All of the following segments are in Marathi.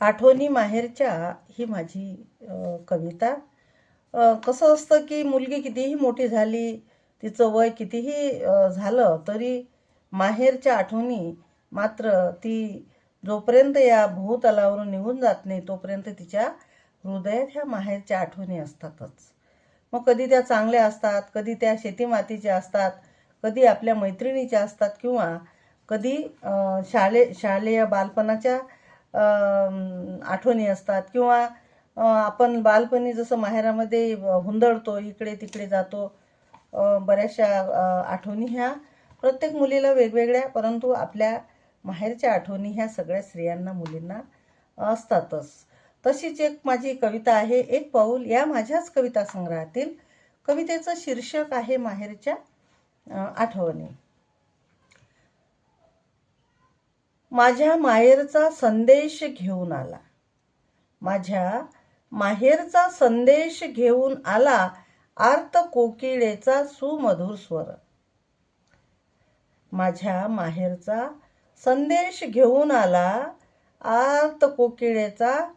आठवणी माहेरच्या ही माझी कविता. कसं असतं की मुलगी कितीही मोठी झाली तिचं वय कितीही झालं तरी माहेरच्या आठवणी मात्र ती जोपर्यंत या भूतलावरून निघून जात नाही तोपर्यंत तिच्या हृदयात ह्या माहेरच्या आठवणी असतातच. मग कधी त्या चांगल्या असतात कधी त्या शेतीमातीच्या असतात कधी आपल्या मैत्रिणीच्या असतात किंवा कधी शाळे शालेय बालपणाच्या आठवणी असतात. किंवा आपण बालपणी जसं माहेरामध्ये हुंदडतो इकडे तिकडे जातो बऱ्याचशा आठवणी ह्या प्रत्येक मुलीला वेगवेगळ्या परंतु आपल्या माहेरच्या आठवणी ह्या सगळ्या स्त्रियांना मुलींना असतातच. तशीच एक माझी कविता आहे एक पाऊल या माझ्याच कविता संग्रहातील कवितेचं शीर्षक आहे माहेरच्या आठवणी. माझ्या माहेरचा संदेश घेऊन आला. माझ्या माहेरचा संदेश घेऊन आला आर्त कोकिळेचा सुमधुर स्वर. माझ्या माहेरचा संदेश घेऊन आला आर्त कोकिळेचा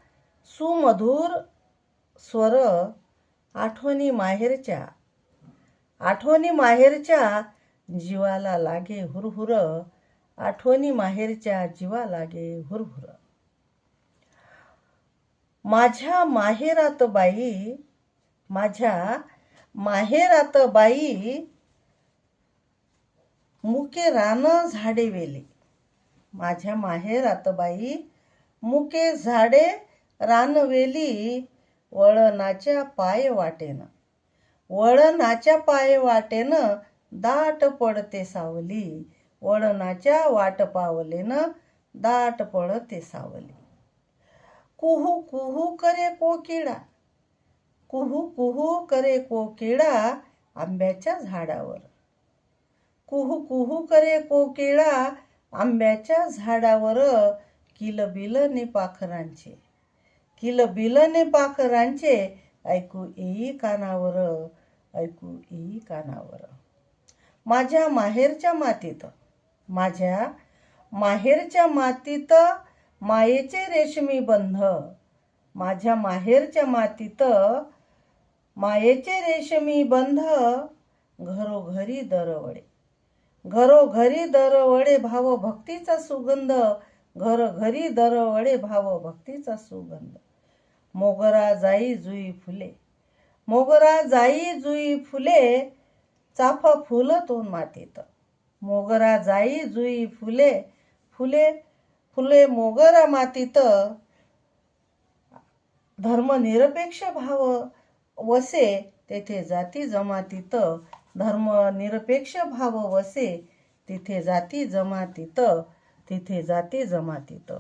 सुमधुर स्वर. आठवणी माहेरच्या आठवणी माहेरच्या जीवाला लागे हुरहुर. आठवणी माहेरच्या जीवा लागे हुरहुर. माझ्या माहेरात बाई माझ्या माहेरात बाई मुके रान झाडे वेली. माझ्या माहेरात बाई मुके झाडे रानवेली वळणाच्या पाय वाटेनं. वळणाच्या पाय वाटेनं दाट पडते सावली. वळणाच्या वाट पावलेनं दाट पडते सावली. कुहू कुहू करे कोकिळा कुहू कुहू करे कोकिळा आंब्याच्या झाडावर. कुहू कुहू करे कोकिळा आंब्याच्या झाडावर किलबिलने पाखरांचे किलबिलने पाखरांचे ऐकू येई कानावर ऐकू येई कानावर. माझ्या माहेरच्या मातीत माझ्या माहेरच्या मातीत मायेचे रेशमी बंध. माझ्या माहेरच्या मातीत मायेचे रेशमी बंध घरोघरी दरवळे घरोघरी दरवळे भाव भक्तीचा सुगंध. घरोघरी दरवळे भाव भक्तीचा सुगंध. मोगरा जाई जुई फुले. मोगरा जाई जुई फुले चाफा फुलतो मातीत. मोगरा जाई जुई फुले फुले फुले मोगरा मातीत धर्मनिरपेक्ष भाव वसे तेथे जाती जमातीत धर्मनिरपेक्ष भाव वसे तिथे जाती जमातीत तिथे जाती जमातीत.